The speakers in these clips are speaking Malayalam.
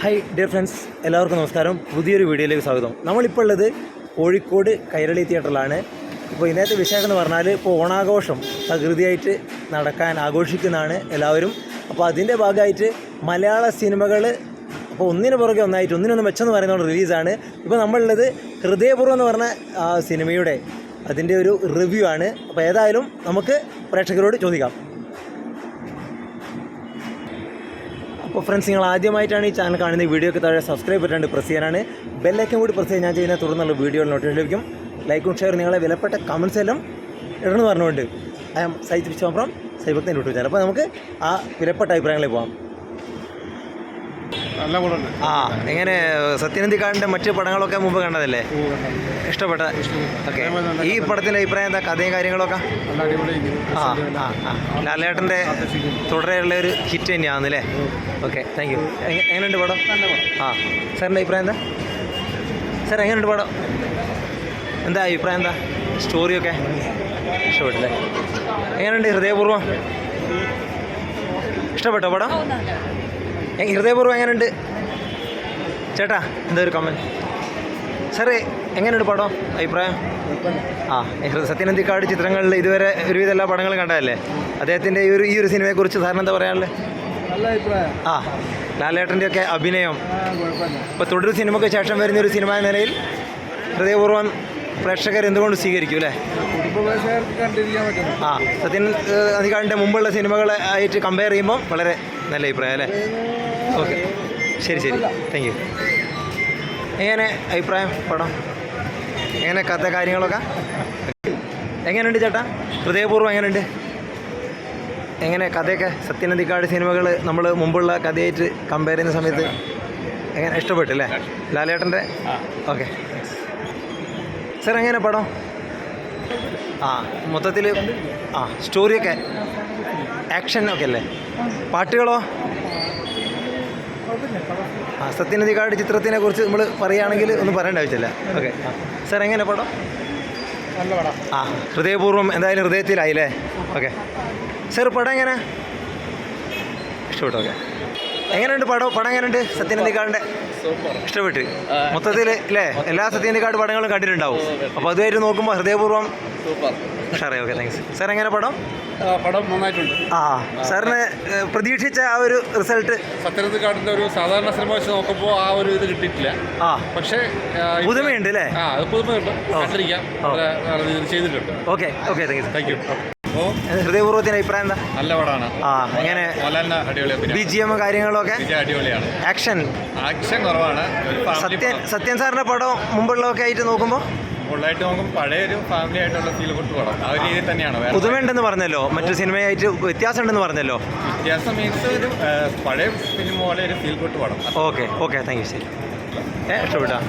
ഹായ് ഡിയർ ഫ്രണ്ട്സ് എല്ലാവർക്കും നമസ്കാരം. പുതിയൊരു വീഡിയോയിലേക്ക് സ്വാഗതം. നമ്മളിപ്പോൾ ഉള്ളത് കോഴിക്കോട് കൈരളി തിയേറ്ററിലാണ്. ഇപ്പോൾ ഇന്നത്തെ വിശേഷം എന്ന് പറഞ്ഞാൽ ഇപ്പോൾ ഓണാഘോഷം പ്രകൃതിയായിട്ട് നടക്കാൻ ആഘോഷിക്കുന്നതാണ് എല്ലാവരും. അപ്പോൾ അതിന്റെ ഭാഗമായിട്ട് മലയാള സിനിമകൾ അപ്പോൾ ഒന്നിന് പുറകെ ഒന്നായിട്ട് ഒന്നിനൊന്ന് മെച്ചെന്ന് പറയുന്ന റിലീസാണ്. ഇപ്പോൾ നമ്മളുള്ളത് ഹൃദയപൂർവം എന്ന് പറഞ്ഞ സിനിമയുടെ അതിന്റെ ഒരു റിവ്യൂ ആണ്. അപ്പോൾ ഏതായാലും നമുക്ക് പ്രേക്ഷകരോട് ചോദിക്കാം. അപ്പോൾ ഫ്രണ്ട്സ് നിങ്ങൾ ആദ്യമായിട്ടാണ് ഈ ചാനൽ കാണുന്നത് ഈ വീഡിയോക്ക് താഴെ സബ്സ്ക്രൈബ് ബട്ടൺ പ്രസ് ചെയ്യാനാണ്. ബെല്ലൈക്കൻ കൂടി പ്രസ് ചെയ്ത് ഞാൻ ചെയ്യുന്ന തുടർന്നുള്ള വീഡിയോ നോട്ടിഫിക്കേഷൻ ലഭിക്കും. ലൈക്കും ഷെയർ നിങ്ങളെ വിലപ്പെട്ട കമൻസ് എല്ലാം ഇടണമെന്ന് പറഞ്ഞുകൊണ്ട്. ഐ എം സൈത്ത് വിശ്വാം സൈബക്തിന്റെ യൂട്യൂബ് ചാനൽ അപ്പോൾ നമുക്ക് ആ വിലപ്പെട്ട അഭിപ്രായങ്ങളിൽ പോകാം ആ എങ്ങനെ സത്യനന്ദിക്കാടിന്റെ മറ്റു പടങ്ങളൊക്കെ മുമ്പ് കണ്ടതല്ലേ? ഇഷ്ടപ്പെട്ട? ഓക്കെ. ഈ പടത്തിന്റെ അഭിപ്രായം എന്താ? കഥയും കാര്യങ്ങളൊക്കെ? ആ ആ ആ. ലാലേട്ടന്റെ തുടരെയുള്ള ഒരു ഹിറ്റ് തന്നെയാണെന്നല്ലേ ഓക്കെ താങ്ക് യു എങ്ങനെയുണ്ട് പടം? ആ സാറിന്റെ അഭിപ്രായം എന്താ? സാർ എങ്ങനെയുണ്ട് പടം? എന്താ അഭിപ്രായം എന്താ? സ്റ്റോറിയൊക്കെ ഇഷ്ടപ്പെട്ടില്ലേ? എങ്ങനെയുണ്ട് ഹൃദയപൂർവം? ഇഷ്ടപ്പെട്ടോ പടം? ഹൃദയപൂർവം എങ്ങനെയുണ്ട് ചേട്ടാ എന്താ ഒരു കമന്റ് സാറേ എങ്ങനെയുണ്ട് പടം? അഭിപ്രായം? ആ ഹൃദയ സത്യനന്ദിക്കാട് ചിത്രങ്ങളിൽ ഇതുവരെ ഒരുവിധ എല്ലാ പടങ്ങളും കണ്ടതല്ലേ? അദ്ദേഹത്തിന്റെ ഈ ഒരു ഈ ഒരു സിനിമയെക്കുറിച്ച് സാറിന് എന്താ പറയാനുള്ളത് നല്ല അഭിപ്രായം. ആ ലാലേട്ടന്റെ ഒക്കെ അഭിനയം ഇപ്പോൾ തുടർ സിനിമയ്ക്ക് ശേഷം വരുന്ന ഒരു സിനിമ എന്ന നിലയിൽ ഹൃദയപൂർവം പ്രേക്ഷകർ എന്തുകൊണ്ട് സ്വീകരിക്കും അല്ലേ? ആ സത്യൻ അധികാരിന്റെ മുമ്പുള്ള സിനിമകളെ ആയിട്ട് കമ്പയർ ചെയ്യുമ്പോൾ വളരെ നല്ല അഭിപ്രായം അല്ലേ? ഓക്കെ. ശരി ശരി. താങ്ക് യു എങ്ങനെ അഭിപ്രായം പടം? എങ്ങനെ കഥ കാര്യങ്ങളൊക്കെ? എങ്ങനെയുണ്ട് ചേട്ടാ? ഹൃദയപൂർവം എങ്ങനെയുണ്ട്? എങ്ങനെ കഥയൊക്കെ? സത്യനന്ദിക്കാട് സിനിമകൾ നമ്മൾ മുമ്പുള്ള കഥയായിട്ട് കമ്പയർ ചെയ്യുന്ന സമയത്ത് എങ്ങനെ ഇഷ്ടപ്പെട്ടല്ലേ ലാലേട്ടന്റെ? ഓക്കെ സാർ എങ്ങനെ പടം? ആ മൊത്തത്തിൽ ആ സ്റ്റോറിയൊക്കെ ആക്ഷൻ ഒക്കെ അല്ലേ? പാട്ടുകളോ? ആ സത്യനദികാട് ചിത്രത്തിനെ കുറിച്ച് നമ്മൾ പറയുകയാണെങ്കിൽ ഒന്നും പറയേണ്ട ആവശ്യമില്ല. ഓക്കെ സാർ എങ്ങനെ പടം? നല്ല പടം. ആ ഹൃദയപൂർവം എന്തായാലും ഹൃദയത്തിലായില്ലേ? ഓക്കെ സാർ പടം എങ്ങനെ? ഇഷ്ടപ്പെട്ടു? ഓക്കെ എങ്ങനെയുണ്ട് പടം? പടം എങ്ങനെയുണ്ട്? സത്യനന്ദിക്കാടിന്റെ സൂപ്പർ. ഇഷ്ടപ്പെട്ട്. മൊത്തത്തിൽ അല്ലേ എല്ലാ സത്യനന്ദിക്കാട് പടങ്ങളും കണ്ടിട്ടുണ്ടാവും. അപ്പോൾ അതുമായിട്ട് നോക്കുമ്പോൾ ഹൃദയപൂർവം ഓക്കെ താങ്ക്സ് സാർ എങ്ങനെ പടം? പടം നന്നായിട്ടുണ്ട്. ആ സാറിന് പ്രതീക്ഷിച്ച ആ ഒരു റിസൾട്ട്? സത്യനന്ദിക്കാടിന്റെ ഒരു സാധാരണ സിനിമ വെച്ച് നോക്കുമ്പോൾ ആ ഒരു ഇത് കിട്ടിയിട്ടില്ല. ആ. പക്ഷേ പുതുമയുണ്ട് അല്ലേ? ആ അത് പുതുമയുണ്ട്. ചെയ്തിട്ടുണ്ട്. Okay okay thank thank you ഓ. ഹൃദയപൂർവത്തിന് അഭിപ്രായം എന്താ? നല്ല പടമാണ്. ആ എങ്ങനെ? ബി ജി എം കാര്യങ്ങളൊക്കെ ആക്ഷൻ ആക്ഷൻ കുറവാണ്. സത്യൻ സത്യൻ സാറിന്റെ പടം മുമ്പുള്ളതൊക്കെ ആയിട്ട് നോക്കുമ്പോൾ ഫുള്ളായിട്ട് നോക്കും പഴയ ഒരു ഫാമിലി ആയിട്ടുള്ള ഫീൽ ആ ഒരു രീതിയിൽ തന്നെയാണ്. വേറെ പുതുമയുണ്ടെന്ന് പറഞ്ഞല്ലോ. മറ്റു സിനിമയായിട്ട് വ്യത്യാസം ഉണ്ടെന്ന് പറഞ്ഞല്ലോ. വ്യത്യാസം മീൻസ് ഒരു പഴയ ഫിലിം പോലെ ഒരു ഫീൽ ഗുഡ് പടം. ഓക്കെ ഓക്കെ താങ്ക് യു ശരി. ഏ ഇഷ്ടപ്പെട്ടാ?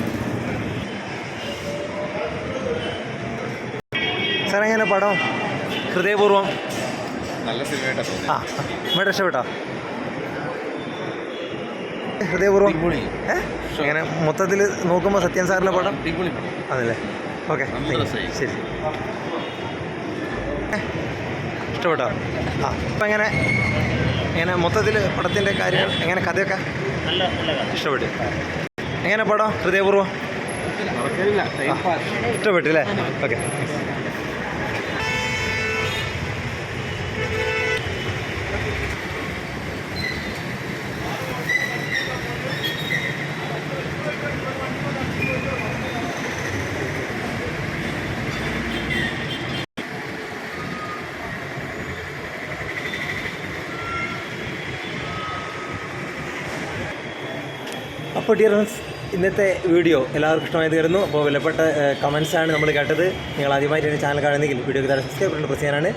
സാർ എങ്ങനെ പടം? ഹൃദയപൂർവം നല്ല സിനിമ ആ മേഡം ഇഷ്ടപ്പെട്ടോ? ഹൃദയപൂർവം അങ്ങനെ ഇങ്ങനെ മൊത്തത്തിൽ നോക്കുമ്പോൾ സത്യൻ സാറിന്റെ പടം? അതല്ലേ? ഓക്കെ ശരി. ഇഷ്ടപ്പെട്ടോ? ആ അപ്പം എങ്ങനെ? എങ്ങനെ മൊത്തത്തിൽ പടത്തിന്റെ കാര്യങ്ങൾ എങ്ങനെ? കഥയൊക്കെ? ഇഷ്ടപ്പെട്ടു. എങ്ങനെ പടം? ഹൃദയപൂർവം? ഇഷ്ടപ്പെട്ടു അല്ലേ ഓക്കെ. അപ്പോൾ ഡിയർ ഫ്രണ്ട്സ് ഇന്നത്തെ വീഡിയോ എല്ലാവർക്കും ഇഷ്ടമായി തീർന്നു അപ്പോൾ വിലപ്പെട്ട കമൻസാണ് നമ്മൾ കേട്ടത്. നിങ്ങൾ ആദ്യമായിട്ട് എന്റെ ചാനൽ കാണുന്നെങ്കിൽ വീഡിയോക്ക് താഴെ സബ്സ്ക്രൈബ് ചെയ്യേണ്ട പ്രസ് ചെയ്യാനാണ്.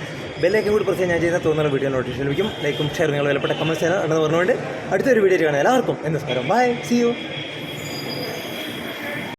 ബെല്ലേക്കും കൂടി പ്രസ് ചെയ്യാൻ ഞാൻ ചെയ്യുന്ന തോന്നുന്ന വീഡിയോ നോട്ടിഫിക്കേഷൻ ലഭിക്കും. ലൈക്കും ഷെയർ നിങ്ങൾ വിലപ്പെട്ട കമൻസ് എന്ന് പറഞ്ഞുകൊണ്ട് അടുത്തൊരു വീഡിയോ കാണാം. എല്ലാവർക്കും എന്ന് നമസ്കാരം ബൈ സി യു